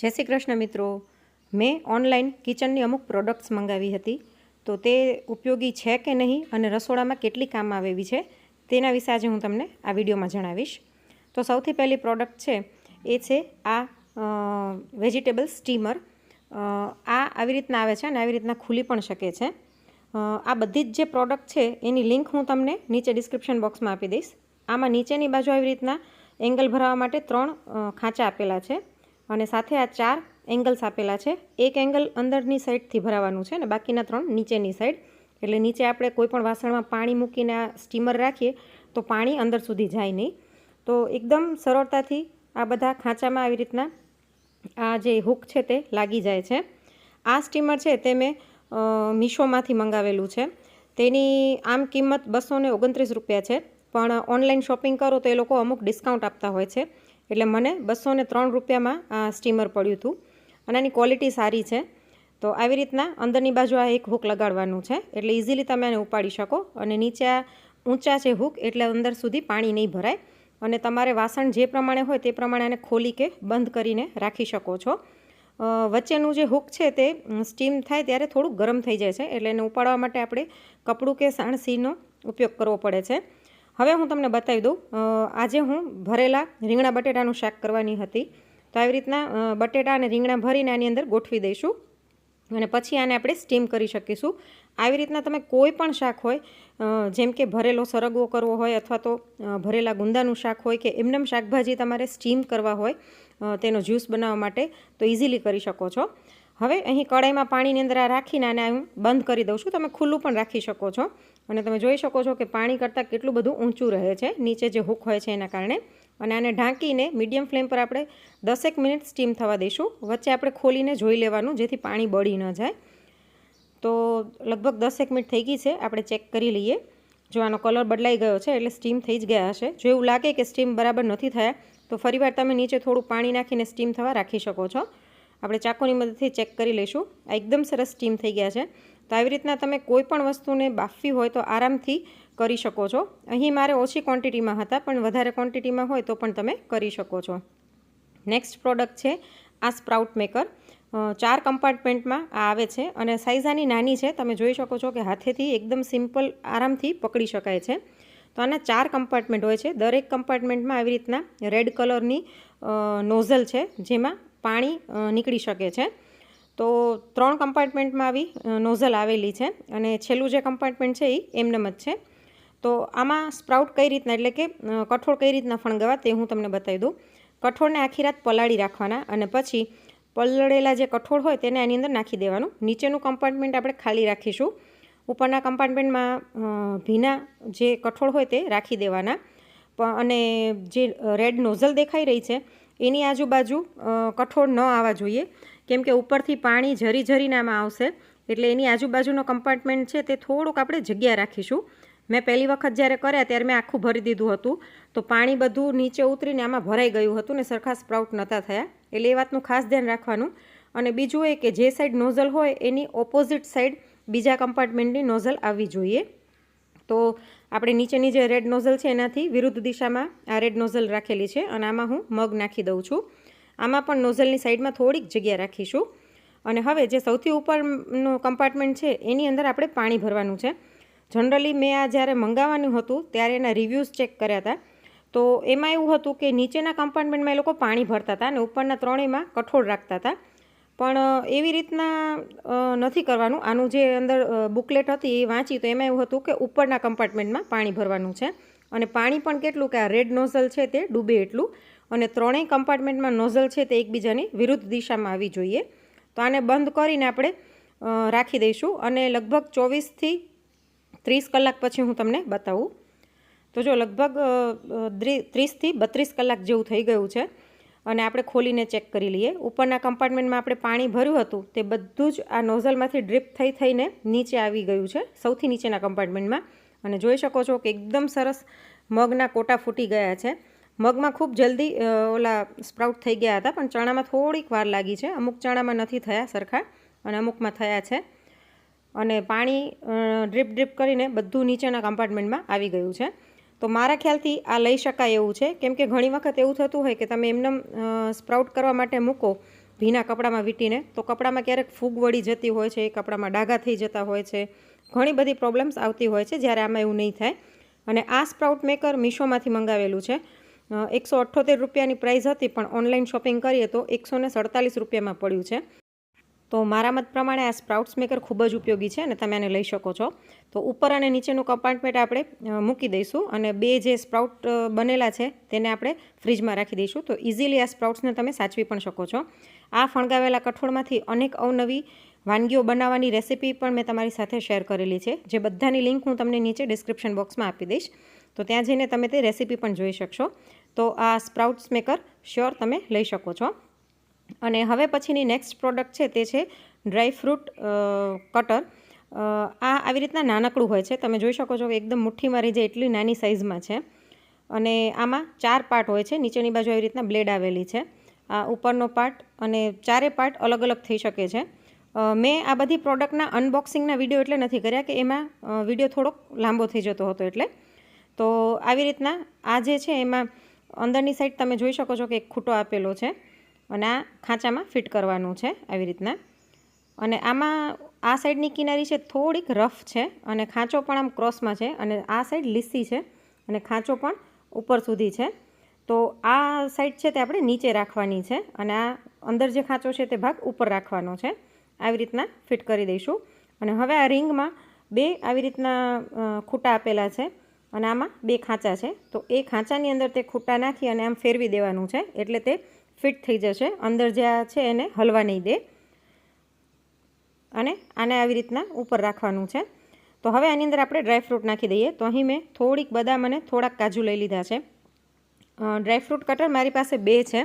જય શ્રી કૃષ્ણ મિત્રો. મેં ઓનલાઈન કિચનની અમુક પ્રોડક્ટ્સ મંગાવી હતી. તો તે ઉપયોગી છે કે નહીં અને રસોડામાં કેટલી કામ આવે એવી છે તેના વિશે આજે હું તમને આ વિડીયોમાં જણાવીશ. તો સૌથી પહેલી પ્રોડક્ટ છે એ છે આ વેજીટેબલ સ્ટીમર આ આવી રીતના આવે છે અને આવી રીતના ખુલી પણ શકે છે. આ બધી જ જે પ્રોડક્ટ છે એની લિંક હું તમને નીચે ડિસ્ક્રિપ્શન બોક્સમાં આપી દઈશ. આમાં નીચેની બાજુ આવી રીતના એંગલ ભરાવવા માટે ત્રણ ખાંચા આપેલા છે. અને સાથે આ ચાર એંગલ્સ આપેલા છે. એક એંગલ અંદરની સાઈડથી ભરાવાનું છે અને બાકીના ત્રણ નીચેની સાઈડ. એટલે નીચે આપણે કોઈપણ વાસણમાં પાણી મૂકીને આ સ્ટીમર રાખીએ તો પાણી અંદર સુધી જાય નહીં. તો એકદમ સરળતાથી આ બધા ખાંચામાં આવી રીતના આ જે હુક છે તે લાગી જાય છે. આ સ્ટીમર છે તે મેં મીશોમાંથી મંગાવેલું છે. તેની આમ કિંમત બસો ઓગણત્રીસ રૂપિયા છે. પણ ઓનલાઈન શોપિંગ કરો તો એ લોકો અમુક ડિસ્કાઉન્ટ આપતા હોય છે. એટલે મને બસો ને ત્રણ રૂપિયામાં સ્ટીમર પડ્યું હતું. અને આની ક્વોલિટી સારી છે. તો આવી રીતના અંદરની બાજુ આ એક હુક લગાડવાનું છે. એટલે ઇઝીલી તમે એને ઉપાડી શકો. અને નીચે ઊંચા છે હુક, એટલે અંદર સુધી પાણી નહીં ભરાય. અને તમારે વાસણ જે પ્રમાણે હોય તે પ્રમાણે એને ખોલી કે બંધ કરીને રાખી શકો છો. વચ્ચેનું જે હુક છે તે સ્ટીમ થાય ત્યારે થોડુંક ગરમ થઈ જાય છે. એટલે એને ઉપાડવા માટે આપણે કપડું કે સાણસીનો ઉપયોગ કરવો પડે છે. હવે હું તમને બતાવી દઉં આજે હું ભરેલા રીંગણા બટેટાનું શાક કરવાની હતી. તો આવી રીતના બટેટા અને રીંગણા ભરીને આની અંદર ગોઠવી દઈશું અને પછી આને આપણે સ્ટીમ કરી શકીશું. આવી રીતના તમે કોઈ પણ શાક હોય જેમ કે ભરેલો સરગવો કરવો હોય અથવા તો ભરેલા ગુંદાનું શાક હોય કે એમનેમ શાકભાજી તમારે સ્ટીમ કરવા હોય તેનો જ્યુસ બનાવવા માટે, તો ઇઝીલી કરી શકો છો. હવે અહીં કડાઈમાં પાણીની અંદર આ રાખીને આને હું બંધ કરી દઉં છું. તમે ખુલ્લું પણ રાખી શકો છો. અને તમે જોઈ શકો છો કે પાણી કરતાં કેટલું બધું ઊંચું રહે છે, નીચે જે હુક હોય છે એના કારણે. અને આને ઢાંકીને મીડિયમ ફ્લેમ પર આપણે દસેક મિનિટ સ્ટીમ થવા દઈશું. વચ્ચે આપણે ખોલીને જોઈ લેવાનું, જેથી પાણી બળી ન જાય. તો લગભગ દસેક મિનિટ થઈ ગઈ છે, આપણે ચેક કરી લઈએ. જો આનો કલર બદલાઈ ગયો છે, એટલે સ્ટીમ થઈ જ ગયા હશે. જો એવું લાગે કે સ્ટીમ બરાબર નથી થયા, તો ફરીવાર તમે નીચે થોડું પાણી નાખીને સ્ટીમ થવા રાખી શકો છો. આપણે ચાકુની મદદથી ચેક કરી લઈશું. આ એકદમ સરસ સ્ટીમ થઈ ગયા છે. તો આવી રીતના તમે કોઈ પણ વસ્તુને બાફવી હોય તો આરામથી કરી શકો છો. અહીં મારે ઓછી ક્વોન્ટિટીમાં હતા, પણ વધારે ક્વોન્ટિટીમાં હોય તો પણ તમે કરી શકો છો. નેક્સ્ટ પ્રોડક્ટ છે, આ સ્પ્રાઉટ મેકર ચાર કમ્પાર્ટમેન્ટમાં આ આવે છે અને સાઇઝ આની નાની છે. તમે જોઈ શકો છો કે હાથેથી એકદમ સિમ્પલ આરામથી પકડી શકાય છે. તો આના ચાર કમ્પાર્ટમેન્ટ હોય છે. દરેક કમ્પાર્ટમેન્ટમાં આવી રીતના રેડ કલરની નોઝલ છે, જેમાં પાણી નીકળી શકે છે. તો ત્રણ કમ્પાર્ટમેન્ટમાં આવી નોઝલ આવેલી છે અને છેલ્લું જે કમ્પાર્ટમેન્ટ છે એ એમનેમ જ છે. તો આમાં સ્પ્રાઉટ કઈ રીતના, એટલે કે કઠોળ કઈ રીતના ફણગાવા તે હું તમને બતાવી દઉં. કઠોળને આખી રાત પલાળી રાખવાના અને પછી પલળેલા જે કઠોળ હોય તેને આની અંદર નાખી દેવાનું. નીચેનું કમ્પાર્ટમેન્ટ આપણે ખાલી રાખીશું. ઉપરના કમ્પાર્ટમેન્ટમાં ભીના જે કઠોળ હોય તે રાખી દેવાના. અને જે રેડ નોઝલ દેખાઈ રહી છે એની આજુબાજુ કઠોળ ન આવવા જોઈએ. કેમ કે ઉપરથી પાણી ઝરી ઝરીને આમાં આવશે. એટલે એની આજુબાજુનો કમ્પાર્ટમેન્ટ છે તે થોડુંક આપણે જગ્યા રાખીશું. મેં પહેલી વખત જ્યારે કર્યા ત્યારે મેં આખું ભરી દીધું હતું. તો પાણી બધું નીચે ઉતરીને આમાં ભરાઈ ગયું હતું ને સરખા સ્પ્રાઉટ નહોતા થયા. એટલે એ વાતનું ખાસ ધ્યાન રાખવાનું. અને બીજું એ કે જે સાઈડ નોઝલ હોય એની ઓપોઝિટ સાઈડ બીજા કમ્પાર્ટમેન્ટની નોઝલ આવવી જોઈએ. તો આપણે નીચેની જે રેડ નોઝલ છે એનાથી વિરુદ્ધ દિશામાં આ રેડ નોઝલ રાખેલી છે અને આમાં હું મગ નાખી દઉં છું. આમાં પણ નોઝલની સાઈડમાં થોડીક જગ્યા રાખીશું. અને હવે જે સૌથી ઉપરનું કમ્પાર્ટમેન્ટ છે, એની અંદર આપણે પાણી ભરવાનું છે. જનરલી મેં આ જ્યારે મંગાવવાનું હતું, ત્યારે એના રિવ્યૂઝ ચેક કર્યા હતા. તો એમાં એવું હતું કે નીચેના કમ્પાર્ટમેન્ટમાં એ લોકો પાણી ભરતા હતા અને ઉપરના ત્રણેયમાં કઠોળ રાખતા હતા. પણ એવી રીતના નથી કરવાનું. આનું જે અંદર બુકલેટ હતી એ વાંચી તો એમાં એવું હતું કે ઉપરના કમ્પાર્ટમેન્ટમાં પાણી ભરવાનું છે. અને પાણી પણ કેટલું કે આ રેડ નોઝલ છે તે ડૂબે એટલું. અને ત્રણેય કમ્પાર્ટમેન્ટમાં નોઝલ છે તે એકબીજાની વિરુદ્ધ દિશામાં આવી જોઈએ. તો આને બંધ કરીને આપણે રાખી દઈશું. અને લગભગ ચોવીસથી ત્રીસ કલાક પછી હું તમને બતાવું. તો જો લગભગ ત્રીસથી બત્રીસ કલાક જેવું થઈ ગયું છે. અને આપણે ખોલીને ચેક કરી લઈએ. ઉપરના કમ્પાર્ટમેન્ટમાં આપણે પાણી ભર્યું હતું, તે બધું જ આ નોઝલમાંથી ડ્રીપ થઈ થઈને નીચે આવી ગયું છે, સૌથી નીચેના કમ્પાર્ટમેન્ટમાં અને જોઈ શકો છો કે એકદમ સરસ મગના કોટા ફૂટી ગયા છે. મગમાં ખૂબ જલ્દી ઓલા સ્પ્રાઉટ થઈ ગયા હતા, પણ ચણામાં થોડીક વાર લાગી છે. અમુક ચણામાં નથી થયા સરખા, અને અમુકમાં થયા છે. અને પાણી ડ્રીપ ડ્રીપ કરીને બધું નીચેના કમ્પાર્ટમેન્ટમાં આવી ગયું છે. તો મારા ખ્યાલથી આ લઈ શકાય એવું છે. કેમ કે ઘણી વખત એવું થતું હોય કે તમે એમને સ્પ્રાઉટ કરવા માટે મૂકો ભીના કપડામાં વીંટીને, તો કપડામાં ક્યારેક ફૂગ વળી જતી હોય છે કપડામાં ડાઘા થઈ જતા હોય છે. ઘણી બધી પ્રોબ્લેમ્સ આવતી હોય છે જ્યારે આમાં એવું નહીં થાય. અને આ સ્પ્રાઉટ મેકર મીશોમાંથી મંગાવેલું છે. એકસો અઠ્ઠોતેર રૂપિયાની પ્રાઇસ હતી પણ ઓનલાઈન શોપિંગ કરીએ તો એકસો સડતાલીસ રૂપિયામાં પડ્યું છે. તો મારા મત પ્રમાણે આ સ્પ્રાઉટ્સ મેકર ખૂબ જ ઉપયોગી છે અને તમે આને લઈ શકો છો. તો ઉપર અને નીચેનું કમ્પાર્ટમેન્ટ આપણે મૂકી દઈશું અને બે જે સ્પ્રાઉટ બનેલા છે તેને આપણે ફ્રીજમાં રાખી દઈશું. તો ઇઝીલી આ સ્પ્રાઉટ્સને તમે સાચવી પણ શકો છો. આ ફણગાવેલા કઠોળમાંથી અનેક અવનવી વાનગીઓ બનાવવાની રેસીપી પણ મેં તમારી સાથે શેર કરેલી છે. જે બધાની લિંક હું તમને નીચે ડિસ્ક્રિપ્શન બોક્સમાં આપી દઈશ. તો ત્યાં જઈને તમે તે રેસીપી પણ જોઈ શકશો. તો આ સ્પ્રાઉટ્સ મેકર શ્યોર તમે લઈ શકો છો. અને હવે પછીની નેક્સ્ટ પ્રોડક્ટ છે તે છે ડ્રાયફ્રૂટ કટર આ આવી રીતના નાનકડું હોય છે. તમે જોઈ શકો છો કે એકદમ મુઠ્ઠીમાં રહી જાય એટલી નાની સાઇઝમાં છે. અને આમાં ચાર પાર્ટ હોય છે. નીચેની બાજુ આવી રીતના બ્લેડ આવેલી છે. આ ઉપરનો પાર્ટ અને ચારે પાર્ટ અલગ અલગ થઈ શકે છે. મેં આ બધી પ્રોડક્ટના અનબોક્સિંગના વીડિયો એટલે નથી કર્યા કે એમાં વીડિયો થોડોક લાંબો થઈ જતો હતો એટલે. તો આવી રીતના આ જે છે એમાં અંદરની સાઈડ તમે જોઈ શકો છો કે એક ખૂટો આપેલો છે. અને આ ખાંચામાં ફિટ કરવાનું છે આવી રીતના. અને આમાં આ સાઈડની કિનારી છે થોડીક રફ છે અને ખાંચો પણ આમ ક્રોસમાં છે અને આ સાઈડ લીસી છે અને ખાંચો પણ ઉપર સુધી છે. તો આ સાઈડ છે તે આપણે નીચે રાખવાની છે અને આ અંદર જે ખાંચો છે તે ભાગ ઉપર રાખવાનો છે. આવી રીતના ફિટ કરી દઈશું. અને હવે આ રિંગમાં બે આવી રીતના ખૂંટા આપેલા છે અને આમાં બે ખાંચા છે. તો એ ખાંચાની અંદર તે ખૂટા નાખી અને આમ ફેરવી દેવાનું છે. એટલે તે ફિટ થઈ જશે. અંદર જે આ છે એને હલવા નહીં દે. અને આને આવી રીતના ઉપર રાખવાનું છે. તો હવે આની અંદર આપણે ડ્રાયફ્રૂટ નાખી દઈએ. તો અહીં મેં થોડીક બદામ અને થોડાક કાજુ લઈ લીધા છે. ડ્રાયફ્રૂટ કટર મારી પાસે બે છે.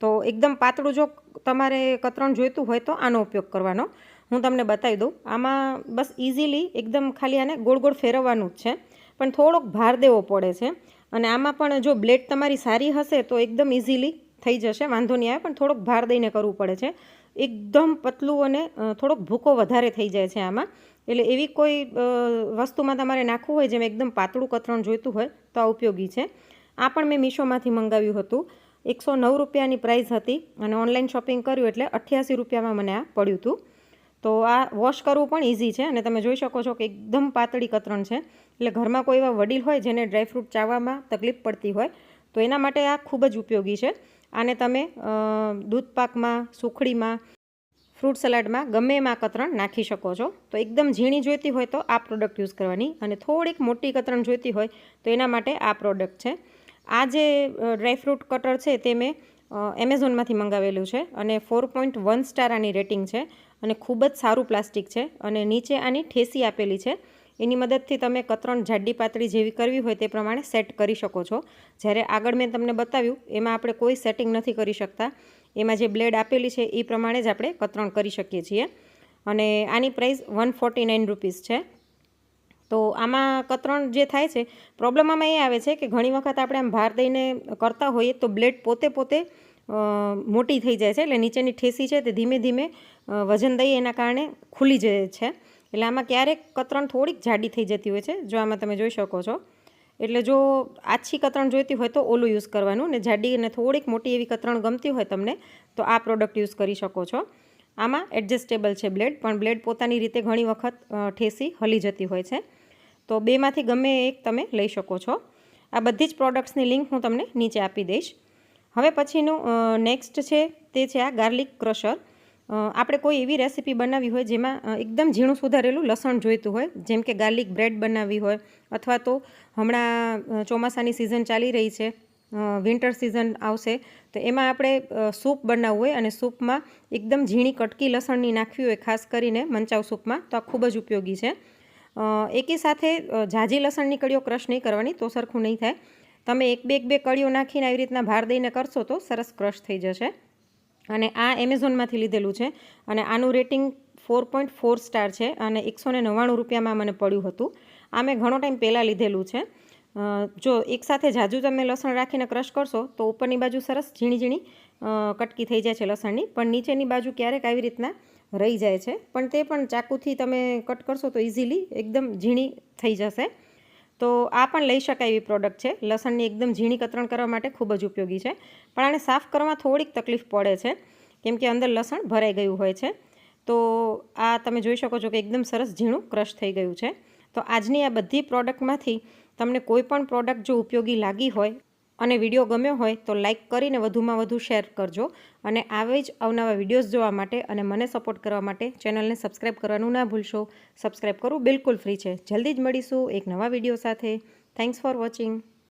તો એકદમ પાતળું જો તમારે કતરણ જોઈતું હોય તો આનો ઉપયોગ કરવાનો. હું તમને બતાવી દઉં. આમાં બસ ઇઝીલી એકદમ ખાલી આને ગોળ ગોળ ફેરવવાનું જ છે. પણ થોડોક ભાર દેવો પડે છે. અને આમાં પણ જો બ્લેડ તમારી સારી હશે તો એકદમ ઇઝીલી થઈ જશે, વાંધો નહીં આવે, પણ થોડોક ભાર દઈને કરવું પડે છે. એકદમ પતલું અને થોડોક ભૂકો વધારે થઈ જાય છે આમાં. એટલે એવી કોઈ વસ્તુમાં તમારે નાખવું હોય જેમ એકદમ પાતળું કતરણ જોઈતું હોય, તો આ ઉપયોગી છે. આ પણ મેં મીશોમાંથી મંગાવ્યું હતું. એકસો નવ રૂપિયાની પ્રાઇસ હતી અને ઓનલાઈન શોપિંગ કર્યું એટલે અઠ્યાસી રૂપિયામાં મને આ પડ્યું હતું. તો આ વોશ કરવું પણ ઇઝી છે અને તમે જોઈ શકો છો કે એકદમ પાતળી કતરણ છે. એટલે ઘરમાં કોઈ એવા વડીલ હોય જેને ડ્રાયફ્રૂટ ચાવવામાં તકલીફ પડતી હોય, તો એના માટે આ ખૂબ જ ઉપયોગી છે. આને તમે દૂધપાકમાં દૂધ પાકમાં, સુખડીમાં, ફ્રૂટ સલાડમાં ગમે એમાં કતરણ નાખી શકો છો. તો એકદમ ઝીણી જોઈતી હોય તો આ પ્રોડક્ટ યુઝ કરવાની અને થોડીક મોટી કતરણ જોઈતી હોય તો એના માટે આ પ્રોડક્ટ છે. આ જે ડ્રાયફ્રૂટ કટર છે તે મેં એમેઝોનમાંથી મંગાવેલું છે અને ફોર પોઈન્ટ વન સ્ટાર આની રેટિંગ છે અને ખૂબ જ સારું પ્લાસ્ટિક છે અને નીચે આની ઠેસી આપેલી છે. એની મદદથી તમે કતરણ જાડી પાતળી જેવી કરવી હોય તે પ્રમાણે સેટ કરી શકો છો. જ્યારે આગળ મેં તમને બતાવ્યું, એમાં આપણે કોઈ સેટિંગ નથી કરી શકતા. એમાં જે બ્લેડ આપેલી છે, એ પ્રમાણે જ આપણે કતરણ કરી શકીએ છીએ. અને આની price one forty nine rupees છે. તો આમાં કતરણ જે થાય છે પ્રોબ્લેમ આમાં એ આવે છે કે ઘણી વખત આપણે આમ ભાર દઈને કરતા હોઈએ તો બ્લેડ પોતે પોતે મોટી થઈ જાય છે. એટલે નીચેની ઠેસી છે તે ધીમે ધીમે વજન દઈએ એના કારણે ખુલી જાય છે. એટલે આમાં ક્યારેક કતરણ થોડીક જાડી થઈ જતી હોય છે, જો આમાં તમે જોઈ શકો છો. એટલે જો આછી કતરણ જોઈતી હોય તો ઓલું યુઝ કરવાનું ને જાડી અને થોડીક મોટી એવી કતરણ ગમતી હોય તમને તો આ પ્રોડક્ટ યુઝ કરી શકો છો. આમાં એડજસ્ટેબલ છે બ્લેડ પણ બ્લેડ પોતાની રીતે ઘણી વખત ઠેસી, હલી જતી હોય છે. તો બેમાંથી ગમે એક તમે લઈ શકો છો. આ બધી જ પ્રોડક્ટ્સની લિંક હું તમને નીચે આપી દઈશ. હવે પછીનું નેક્સ્ટ છે, તે છે આ ગાર્લિક ક્રશર આપણે કોઈ એવી રેસીપી બનાવી હોય જેમાં એકદમ ઝીણું સુધારેલું લસણ જોઈતું હોય, જેમ કે ગાર્લિક બ્રેડ બનાવવી હોય, અથવા તો હમણાં ચોમાસાની સિઝન ચાલી રહી છે વિન્ટર સિઝન આવશે, તો એમાં આપણે સૂપ બનાવવું હોય અને સૂપમાં એકદમ ઝીણી કટકી લસણની નાખવી હોય, ખાસ કરીને મંચાવ સૂપમાં, તો આ ખૂબ જ ઉપયોગી છે. એકી સાથે ઝાઝી લસણની કળીઓ ક્રશ નહીં કરવાની, તો સરખું નહીં થાય. તમે એક બે એક બે કળીઓ નાખીને આવી રીતના ભાર દઈને કરશો તો સરસ ક્રશ થઈ જશે. અને આ એમેઝોનમાંથી લીધેલું છે. અને આનું rating four point four star છે અને એકસો ને નવ્વાણું રૂપિયામાં મને પડ્યું હતું. આ મેં ઘણો ટાઈમ પહેલાં લીધેલું છે. જો એકસાથે જાજુ તમે લસણ રાખીને ક્રશ કરશો, તો ઉપરની બાજુ સરસ ઝીણી ઝીણી કટકી થઈ જાય છે લસણની. પણ નીચેની બાજુ ક્યારેક આવી રીતના રહી જાય છે. પણ તે પણ ચાકુથી તમે કટ કરશો તો ઇઝીલી એકદમ ઝીણી થઈ જશે. તો આ પણ લઈ શકાય એવી પ્રોડક્ટ છે. લસણની એકદમ ઝીણી કતરણ કરવા માટે ખૂબ જ ઉપયોગી છે. પણ આને સાફ કરવામાં થોડીક તકલીફ પડે છે, કેમ કે અંદર લસણ ભરાઈ ગયું હોય છે. તો આ તમે જોઈ શકો છો કે એકદમ સરસ ઝીણું ક્રશ થઈ ગયું છે. તો આજની આ બધી પ્રોડક્ટમાંથી તમને કોઈ પણ પ્રોડક્ટ જો ઉપયોગી લાગી હોય અને વીડિયો ગમ્યો હોય તો લાઇક કરીને વધુમાં વધુ શેર કરજો અને આવી જ અવનવા વિડીયોઝ જોવા માટે અને મને સપોર્ટ કરવા માટે ચેનલને સબસ્ક્રાઈબ કરવાનું ના ભૂલશો. સબસ્ક્રાઈબ કરવું બિલકુલ ફ્રી છે. જલ્દી જ મળીશું એક નવા વીડિયો સાથે. Thanks for watching